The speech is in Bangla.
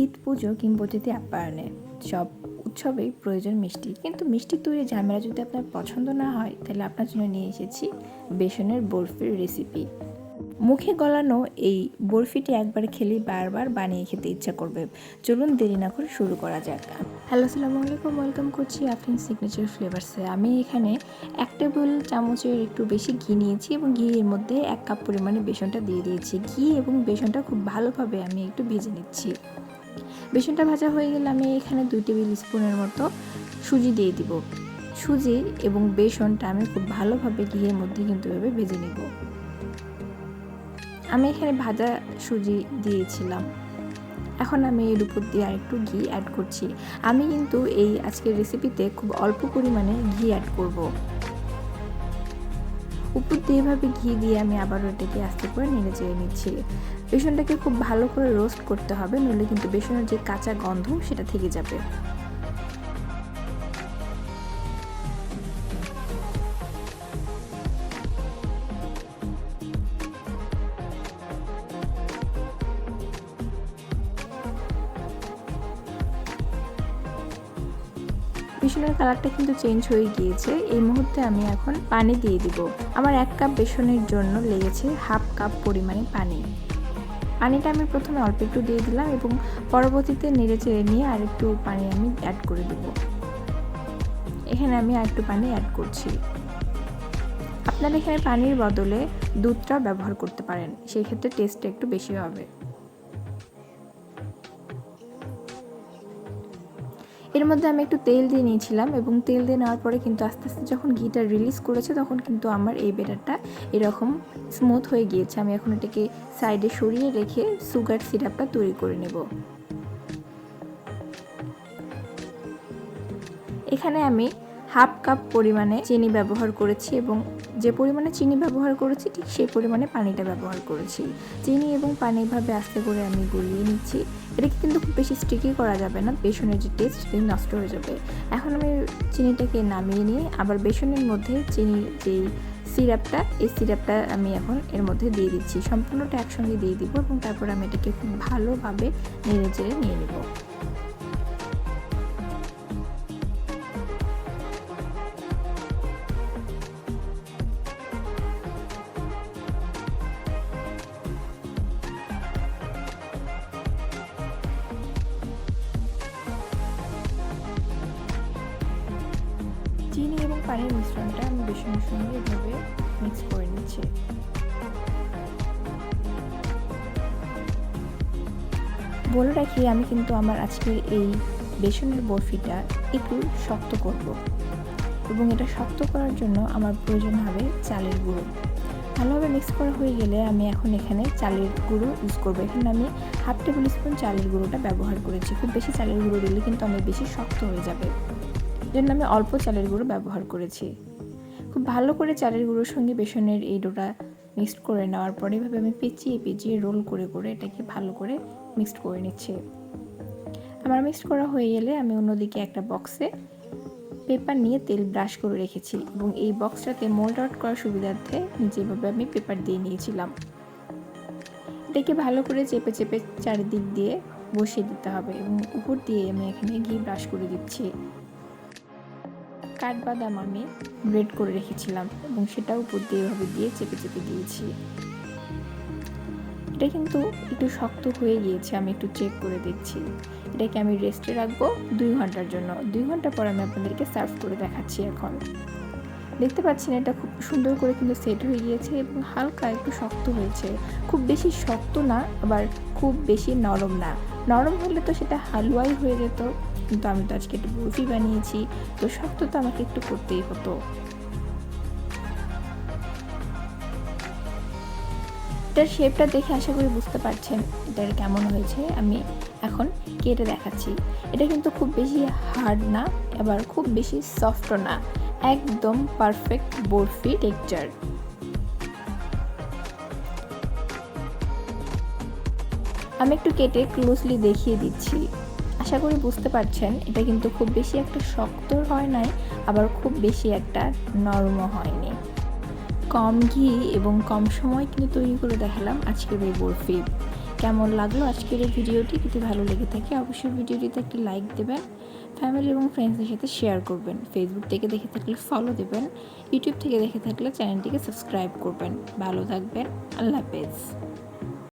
ঈদ, পুজো কিংবদন্তি আপ্যায়নে সব উৎসবেই প্রয়োজন মিষ্টি। কিন্তু মিষ্টি তৈরি ঝামেলা যদি আপনার পছন্দ না হয়, তাহলে আপনার জন্য নিয়ে এসেছি বেসনের বরফির রেসিপি মুখে গলানো এই বরফিটি একবার খেলেই বারবার বানিয়ে খেতে ইচ্ছা করবে। চলুন দেরি না করে শুরু করা যাক। হ্যালো, আসসালামু আলাইকুম। ওয়েলকাম করছি আফরিন সিগনেচার ফ্লেভার্সে আমি এখানে এক টেবিল চামচের একটু বেশি ঘি নিয়েছি এবং ঘি এর মধ্যে এক কাপ পরিমাণে বেসনটা দিয়ে দিয়েছি। ঘি এবং বেসনটা খুব ভালোভাবে আমি একটু ভেজে নিচ্ছি। বেসনটা ভাজা হয়ে গেলে আমি এখানে দুই টেবিল স্পুনের মতো সুজি দিয়ে দিব। সুজি এবং বেসনটা আমি খুব ভালোভাবে ঘিয়ের মধ্যে কিন্তু এভাবে ভেজে নিব। আমি এখানে ভাজা সুজি দিয়েছিলাম। এখন আমি এর উপর দিয়ে আরেকটু ঘি অ্যাড করছি। আমি কিন্তু এই আজকের রেসিপিতে খুব অল্প পরিমাণে ঘি অ্যাড করব। উপর দিয়ে এভাবে ঘি দিয়ে আমি আবার ওটাকে আস্তে করে নেড়ে চেড়ে নিচ্ছি। বেসনটাকে খুব ভালো করে রোস্ট করতে হবে, নইলে কিন্তু বেসনের যে কাঁচা গন্ধ সেটা থেকে যাবে। বেসনের কালারটা কিন্তু চেঞ্জ হয়ে গিয়েছে। এই মুহূর্তে আমি এখন পানি দিয়ে দিব। আমার এক কাপ বেসনের জন্য লেগেছে হাফ কাপ পরিমাণে পানি। পানিটা আমি প্রথমে অল্প একটু দিয়ে দিলাম এবং পরবর্তীতে নেড়ে চেড়ে নিয়ে আর একটু পানি আমি অ্যাড করে দেব। এখানে আমি আর একটু পানি অ্যাড করছি। আপনারা এখানে পানির বদলে দুধটাও ব্যবহার করতে পারেন। সেই ক্ষেত্রে টেস্টটা একটু বেশি হবে। এর মধ্যে আমি একটু তেল দিয়ে নিয়েছিলাম এবং তেল দিয়ে নেওয়ার পরে কিন্তু আস্তে আস্তে যখন ঘিটা রিলিজ করেছে তখন কিন্তু আমার এই বেটারটা এরকম স্মুথ হয়ে গিয়েছে। আমি এখন এটাকে সাইডে সরিয়ে রেখে সুগার সিরাপটা তৈরি করে নেব। এখানে আমি হাফ কাপ পরিমাণে চিনি ব্যবহার করেছি এবং যে পরিমাণে চিনি ব্যবহার করেছি, ঠিক সেই পরিমাণে পানিটা ব্যবহার করেছি। চিনি এবং পানি এভাবে আস্তে করে আমি গুলিয়ে নিচ্ছি। এটাকে কিন্তু খুব বেশি স্টিকি করা যাবে না, বেসনের যে টেস্ট সেটি নষ্ট হয়ে যাবে। এখন আমি চিনিটাকে নামিয়ে নিয়ে আবার বেসনের মধ্যে চিনি যেই সিরাপটা এই সিরাপটা আমি এখন এর মধ্যে দিয়ে দিচ্ছি। সম্পূর্ণটা একসঙ্গে দিয়ে দিব এবং তারপর আমি এটাকে খুব ভালোভাবে নেড়ে চেড়ে নিয়ে নেব। পানির মিশ্রণটা আমি বেসনের সঙ্গে এভাবে মিক্স করে নিচ্ছি। বলে রাখি, আমি কিন্তু আমার আজকের এই বেসনের বরফিটা একটু শক্ত করব এবং এটা শক্ত করার জন্য আমার প্রয়োজন হবে চালের গুঁড়ো। ভালোভাবে মিক্স করা হয়ে গেলে আমি এখন এখানে চালের গুঁড়ো ইউজ করব। এখানে আমি হাফ টেবিল স্পুন চালের গুঁড়োটা ব্যবহার করেছি। খুব বেশি চালের গুঁড়ো দিলে কিন্তু আমি বেশি শক্ত হয়ে যাবে। জন্য আমি অল্প চালের গুঁড়ো ব্যবহার করেছি। খুব ভালো করে চালের গুঁড়োর সঙ্গে বেসনের এই ডোটা মিক্সড করে নেওয়ার পরে এভাবে আমি পেঁচিয়ে পেঁচিয়ে রোল করে করে এটাকে ভালো করে মিক্সড করে নিচ্ছি। আমার মিক্সড করা হয়ে গেলে আমি অন্যদিকে একটা বক্সে পেপার নিয়ে তেল ব্রাশ করে রেখেছি এবং এই বক্সটাতে মোল্ড আউট করার সুবিধার্থে যেভাবে আমি পেপার দিয়ে নিয়েছিলাম। এটাকে ভালো করে চেপে চেপে চারিদিক দিয়ে বসিয়ে দিতে হবে এবং উপর দিয়ে আমি এখানে ঘি ব্রাশ করে দিচ্ছি। কাঠবাদাম আমি গ্রেড করে রেখেছিলাম এবং সেটাও উপর দিয়ে এভাবে দিয়ে চেপে চেপে দিয়েছি। এটা কিন্তু একটু শক্ত হয়ে গিয়েছে, আমি একটু চেক করে দেখছি। এটাকে আমি রেস্টে রাখব দুই ঘণ্টার জন্য। দুই ঘণ্টা পর আমি আপনাদেরকে সার্ভ করে দেখাচ্ছি এখন। দেখতে পাচ্ছেন এটা খুব সুন্দর করে কিন্তু সেট হয়ে গিয়েছে এবং হালকা একটু শক্ত হয়েছে। খুব বেশি শক্ত না, আবার খুব বেশি নরম না। নরম হলে তো সেটা হালুয়াই হয়ে যেত। কিন্তু আমি তো আজকে একটু বরফি বানিয়েছি, তো শক্ত তো আমাকে একটু করতেই হতো। এটার শেপটা দেখে আশা করি বুঝতে পারছেন এটার কেমন হয়েছে। আমি এখন কেটে দেখাচ্ছি। এটা কিন্তু খুব বেশি হার্ড না, আবার খুব বেশি সফটও না। একদম পারফেক্ট বরফি টেক্সচার আমি একটু কেটে ক্লোজলি দেখিয়ে দিচ্ছি। আশা করি বুঝতে পারছেন, এটা কিন্তু খুব বেশি একটা শক্ত হয় নাই, আবার খুব বেশি একটা নরমও হয়নি। কম ঘি এবং কম সময় কিন্তু তৈরি করে দেখালাম আজকের এই বরফি। কেমন লাগল আজকের এই ভিডিওটি? যদি ভালো লেগে থাকে, অবশ্যই ভিডিওটিতে একটি লাইক দেবেন ফ্যামিলি এবং ফ্রেন্ডসদের সাথে শেয়ার করবেন। ফেসবুক থেকে দেখে থাকলে ফলো দেবেন ইউটিউব থেকে দেখে থাকলে চ্যানেলটিকে সাবস্ক্রাইব করবেন। ভালো থাকবেন, আল্লাহ হাফেজ।